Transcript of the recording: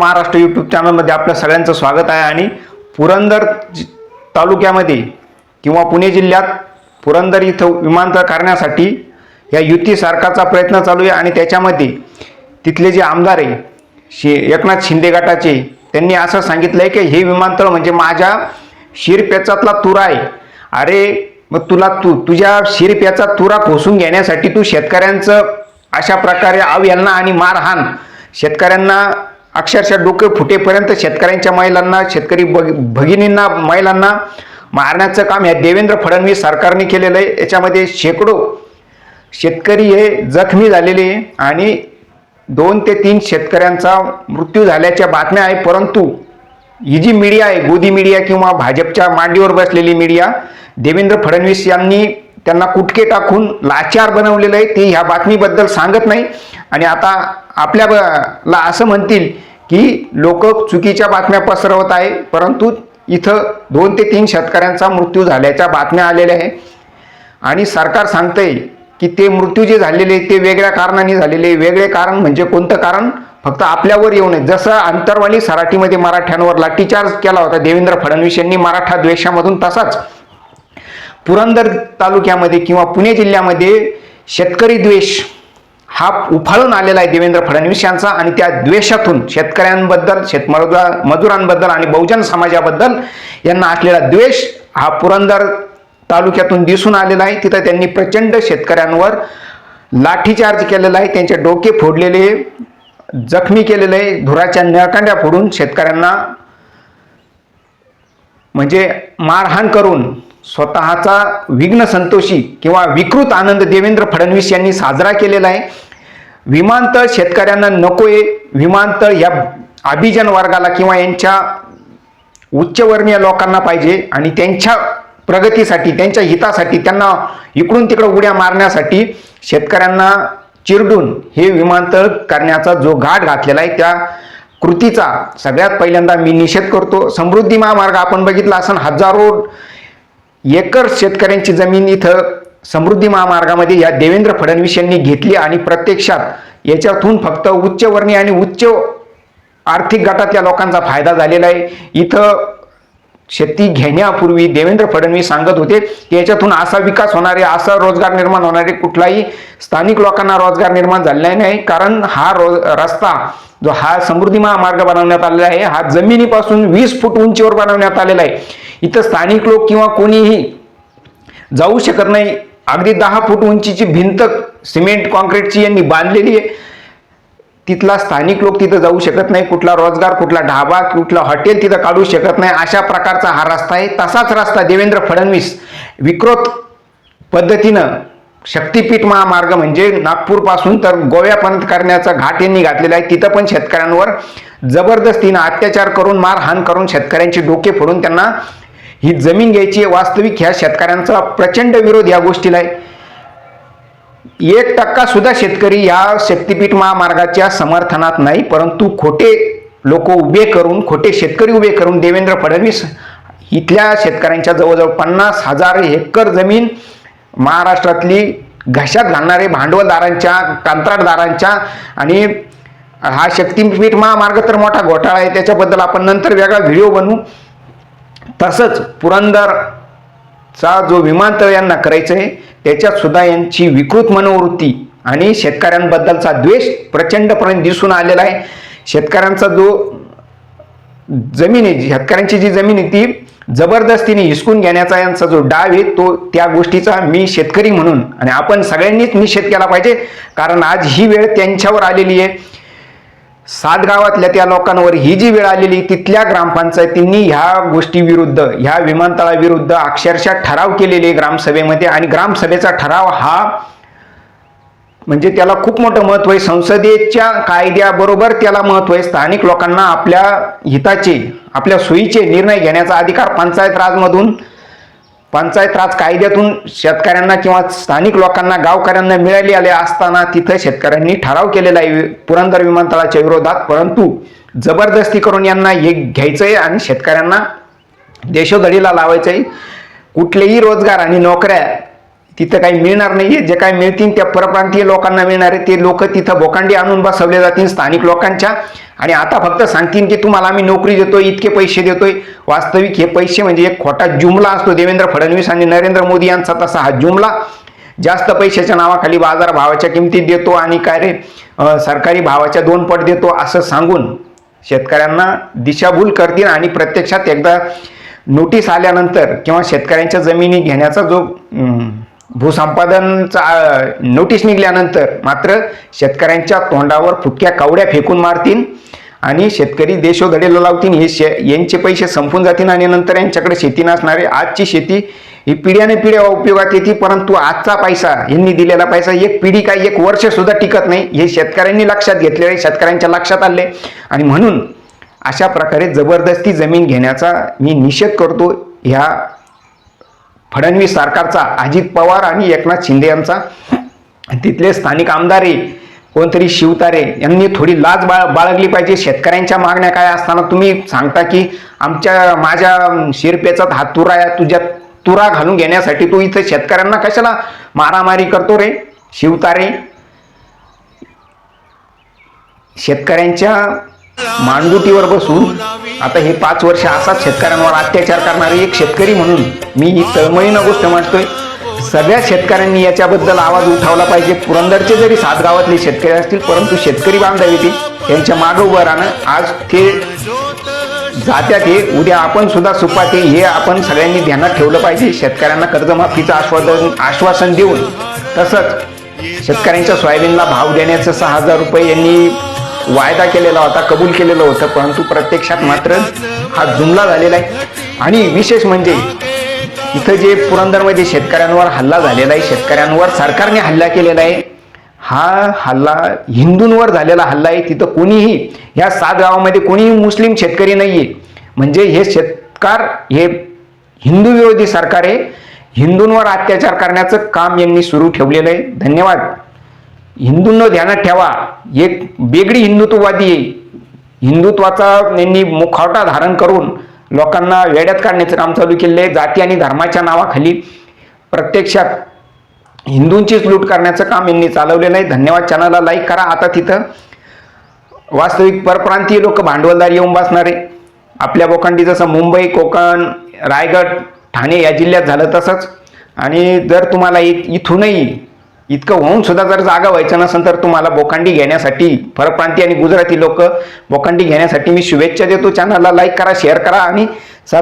Maharashtra YouTube चॅनलमध्ये आपल्या सगळ्यांचं स्वागत आहे आणि पुरंदर तालुक्यामध्ये किंवा पुणे जिल्ह्यात पुरंदर इथं विमानतळ करण्यासाठी या युती सरकारचा प्रयत्न चालू आहे आणि त्याच्यामध्ये तिथले जे आमदार आहे शे एकनाथ शिंदे गटाचे त्यांनी असं सांगितलं आहे की हे विमानतळ म्हणजे माझ्या शिरपेचातला तुरा आहे. अरे मग तुला तू तुझ्या शिरप्याचा तुरा खोसून घेण्यासाठी तू शेतकऱ्यांचं अशा प्रकारे आव यांना आणि मारहाण. शेतकऱ्यांना अक्षरशः डोकं फुटेपर्यंत शेतकऱ्यांच्या महिलांना शेतकरी भग भगिनींना महिलांना मारण्याचं काम या देवेंद्र फडणवीस सरकारने केलेलं आहे. याच्यामध्ये शेकडो शेतकरी हे जखमी झालेले आहे आणि दोन ते तीन शेतकऱ्यांचा मृत्यू झाल्याच्या बातम्या आहे. परंतु ही जी मीडिया आहे गोदी मीडिया किंवा भाजपच्या मांडीवर बसलेली मीडिया देवेंद्र फडणवीस यांनी त्यांना कुटके टाकून लाचार बनवलेलं आहे ते ह्या बातमीबद्दल सांगत नाही. आणि आता आपल्याला असं म्हणतील की लोक चुकीच्या बातम्या पसरवत आहे परंतु इथं दोन ते तीन शेतकऱ्यांचा मृत्यू झाल्याच्या बातम्या आलेल्या आहे. आणि सरकार सांगतंय की ते मृत्यू जे झालेले ते वेगळ्या कारणाने झालेले वेगळे कारण म्हणजे कोणतं कारण? फक्त आपल्यावर येऊ नये. जसं अंतरवाली सराटीमध्ये मराठ्यांवर लाठीचार्ज केला होता देवेंद्र फडणवीस यांनी मराठा द्वेषामधून तसाच पुरंदर तालुक्यामध्ये किंवा पुणे जिल्ह्यामध्ये शेतकरी द्वेष हा उफाळून आलेला आहे देवेंद्र फडणवीस यांचा आणि त्या द्वेषातून शेतकऱ्यांबद्दल शेतमजुरा मजुरांबद्दल आणि बहुजन समाजाबद्दल यांना असलेला द्वेष हा पुरंदर तालुक्यातून दिसून आलेला आहे. तिथं त्यांनी प्रचंड शेतकऱ्यांवर लाठीचार्ज केलेला आहे. त्यांचे डोके फोडलेले जखमी केलेले आहे धुराच्या नळकांड्या फोडून शेतकऱ्यांना म्हणजे मारहाण करून स्वतःचा विघ्न संतोषी किंवा विकृत आनंद देवेंद्र फडणवीस यांनी साजरा केलेला आहे. विमानतळ शेतकऱ्यांना नकोय. विमानतळ या अभिजन वर्गाला किंवा यांच्या उच्चवर्णीय लोकांना पाहिजे आणि त्यांच्या प्रगतीसाठी त्यांच्या हितासाठी त्यांना इकडून तिकडं उड्या मारण्यासाठी शेतकऱ्यांना चिरडून हे विमानतळ करण्याचा जो घाट घातलेला आहे त्या कृतीचा सगळ्यात पहिल्यांदा मी निषेध करतो. समृद्धी महामार्ग आपण बघितला असं हजारो एकर शेतकऱ्यांची जमीन इथं समृद्धी महामार्गामध्ये या देवेंद्र फडणवीस यांनी घेतली आणि प्रत्यक्षात याच्यातून फक्त उच्चवर्णीय आणि उच्च आर्थिक गटातल्या लोकांचा फायदा झालेला आहे. इथं शेती घेण्यापूर्वी देवेंद्र फडणवीस सांगत होते की याच्यातून असा विकास होणारे असा रोजगार निर्माण होणारे कुठलाही स्थानिक लोकांना रोजगार निर्माण झालेला नाही. कारण हा रोज रस्ता जो हा समृद्धी महामार्ग बनवण्यात आलेला आहे हा जमिनीपासून वीस फूट उंचीवर बनवण्यात आलेला आहे. इथं स्थानिक लोक किंवा कोणीही जाऊ शकत नाही. अगदी दहा फूट उंचीची भिंत सिमेंट कॉन्क्रीटची यांनी बांधलेली आहे. तिथला स्थानिक लोक तिथं जाऊ शकत नाही. कुठला रोजगार कुठला ढाबा कुठला हॉटेल तिथं काढू शकत नाही. अशा प्रकारचा हा रस्ता आहे. तसाच रस्ता देवेंद्र फडणवीस विकृत पद्धतीनं शक्तीपीठ महामार्ग म्हणजे नागपूरपासून तर गोव्यापर्यंत करण्याचा घाट यांनी घातलेला आहे तिथं पण शेतकऱ्यांवर जबरदस्तीनं अत्याचार करून मारहाण करून शेतकऱ्यांचे डोके फोडून त्यांना ही जमीन घ्यायची आहे. वास्तविक ह्या शेतकऱ्यांचा प्रचंड विरोध या गोष्टीला आहे एक टक्का सुद्धा शेतकरी या शक्तीपीठ महामार्गाच्या समर्थनात नाही परंतु खोटे लोक उभे करून खोटे शेतकरी उभे करून देवेंद्र फडणवीस इथल्या शेतकऱ्यांच्या जवळजवळ पन्नास हजार एकर जमीन महाराष्ट्रातली घशात घालणारे भांडवलदारांच्या कंत्राटदारांच्या आणि हा शक्तीपीठ महामार्ग तर मोठा घोटाळा आहे. त्याच्याबद्दल आपण नंतर वेगळा व्हिडिओ बनवू. तसंच पुरंदरचा जो विमानतळ यांना करायचं आहे त्याच्यात सुद्धा यांची विकृत मनोवृत्ती आणि शेतकऱ्यांबद्दलचा द्वेष प्रचंडपणे दिसून आलेला आहे. शेतकऱ्यांचा जो जमीन आहे शेतकऱ्यांची जी जमीन आहे ती जबरदस्तीने हिसकून घेण्याचा यांचा जो डाव आहे तो त्या गोष्टीचा मी शेतकरी म्हणून आणि आपण सगळ्यांनीच निषेध केला पाहिजे. कारण आज ही वेळ त्यांच्यावर आलेली आहे. सात गावातल्या त्या लोकांवर ही जी वेळ आलेली तिथल्या ग्रामपंचायतींनी ह्या गोष्टी विरुद्ध ह्या विमानतळाविरुद्ध अक्षरशः ठराव केलेले ग्रामसभेमध्ये आणि ग्रामसभेचा ठराव हा म्हणजे त्याला खूप मोठं महत्त्व आहे. संसदेच्या कायद्याबरोबर त्याला महत्त्व आहे. स्थानिक लोकांना आपल्या हिताचे आपल्या सोयीचे निर्णय घेण्याचा अधिकार पंचायत राजमधून पंचायत राज कायद्यातून शेतकऱ्यांना किंवा स्थानिक लोकांना गावकऱ्यांना मिळाले आले असताना तिथं शेतकऱ्यांनी ठराव केलेला आहे. पुरंदर विमानतळाच्या विरोधात. परंतु जबरदस्ती करून यांना हे घ्यायचं आहे आणि शेतकऱ्यांना देशोधडीला लावायचं आहे. कुठलेही रोजगार आणि नोकऱ्या तिथं काही मिळणार नाही जे काही मिळतील त्या परप्रांतीय लोकांना मिळणार आहे. ते लोक तिथं भोकांडी आणून बसवले जातील स्थानिक लोकांच्या. आणि आता फक्त सांगतील की तुम्हाला आम्ही नोकरी देतोय इतके पैसे देतोय. वास्तविक हे पैसे म्हणजे एक खोटा जुमला असतो. देवेंद्र फडणवीस आणि नरेंद्र मोदी यांचा तसा हा जुमला. जास्त पैशाच्या नावाखाली बाजार भावाच्या किमतीत देतो आणि काय रे सरकारी भावाच्या दोन पट देतो असं सांगून शेतकऱ्यांना दिशाभूल करतील आणि प्रत्यक्षात एकदा नोटीस आल्यानंतर किंवा शेतकऱ्यांच्या जमिनी घेण्याचा जो भूसंपादनचा नोटीस निघाल्यानंतर मात्र शेतकऱ्यांच्या तोंडावर फुटक्या कावड्या फेकून मारतील आणि शेतकरी देशोधडीला लावतील. हे शे यांचे पैसे संपून जातील आणि नंतर यांच्याकडे शेती नसणारे आजची शेती ही पिढ्याने पिढ्या उपयोगात येते. परंतु आजचा पैसा यांनी दिलेला पैसा एक पिढी काय एक वर्ष सुद्धा टिकत नाही. हे शेतकऱ्यांनी लक्षात घेतलेले शेतकऱ्यांच्या लक्षात आले आणि म्हणून अशा प्रकारे जबरदस्ती जमीन घेण्याचा मी निषेध करतो. ह्या फडणवीस सरकारचा अजित पवार आणि एकनाथ शिंदे यांचा. तिथले स्थानिक आमदारे कोणतरी शिवतारे यांनी थोडी लाज बाळ बाळगली पाहिजे. शेतकऱ्यांच्या मागण्या काय असताना तुम्ही सांगता की आमच्या माझ्या शिरपेचा हा तुरा आहे तुझ्या तुरा घालून घेण्यासाठी तू इथं शेतकऱ्यांना कशाला मारामारी करतो रे शिवतारे? शेतकऱ्यांच्या मानगुटीवर बसून आता हे पाच वर्ष असाच शेतकऱ्यांवर अत्याचार करणारे एक शेतकरी म्हणून मी ही तळमळीनं गोष्ट मांडतोय. सगळ्या शेतकऱ्यांनी याच्याबद्दल आवाज उठावला पाहिजे. पुरंदरचे जरी सात गावातले शेतकरी असतील परंतु शेतकरी बांधव येतील त्यांच्या मागं उभं राहणं आज ते जात्यात हे. उद्या आपण सुद्धा सुपाते हे आपण सगळ्यांनी ध्यानात ठेवलं पाहिजे. शेतकऱ्यांना कर्जमाफीचं आश्वासन आश्वासन देऊन तसंच शेतकऱ्यांच्या सोयाबीनला भाव देण्याचं सहा हजार रुपये यांनी वायदा केलेला होता कबूल केलेलं होतं परंतु प्रत्यक्षात मात्र हा जुमला झालेला आहे. आणि विशेष म्हणजे इथं जे पुरंदरमध्ये शेतकऱ्यांवर हल्ला झालेला आहे शेतकऱ्यांवर सरकारने हल्ला केलेला आहे हा हल्ला हिंदूंवर झालेला हल्ला आहे. तिथं कोणीही ह्या सात गावामध्ये कोणीही मुस्लिम शेतकरी नाहीये. म्हणजे हे शेतकार हे हिंदू विरोधी सरकार आहे. हिंदूंवर अत्याचार करण्याचं काम यांनी सुरू ठेवलेलं आहे. धन्यवाद. हिंदूंना ध्यानात ठेवा. एक वेगळी हिंदुत्ववादी आहे. हिंदुत्वाचा यांनी मुखवटा धारण करून लोकांना वेड्यात काढण्याचं काम चालू केलेलं आहे जाती आणि धर्माच्या नावाखाली प्रत्यक्षात हिंदूंचीच लूट करण्याचं काम यांनी चालवलेलं आहे. धन्यवाद चॅनलला लाईक करा. आता तिथं वास्तविक परप्रांतीय लोक भांडवलदार येऊन बसणारे आपल्या बोखंडी जसं मुंबई कोकण रायगड ठाणे या जिल्ह्यात झालं तसंच. आणि जर तुम्हाला इ इथूनही इतकं होऊन सुद्धा जर जागा व्हायचं नसेल तर तुम्हाला बोकांडी घेण्यासाठी फरकप्रांती आणि गुजराती लोक बोकांडी घेण्यासाठी मी शुभेच्छा देतो. चॅनलला लाईक करा शेअर करा आणि सब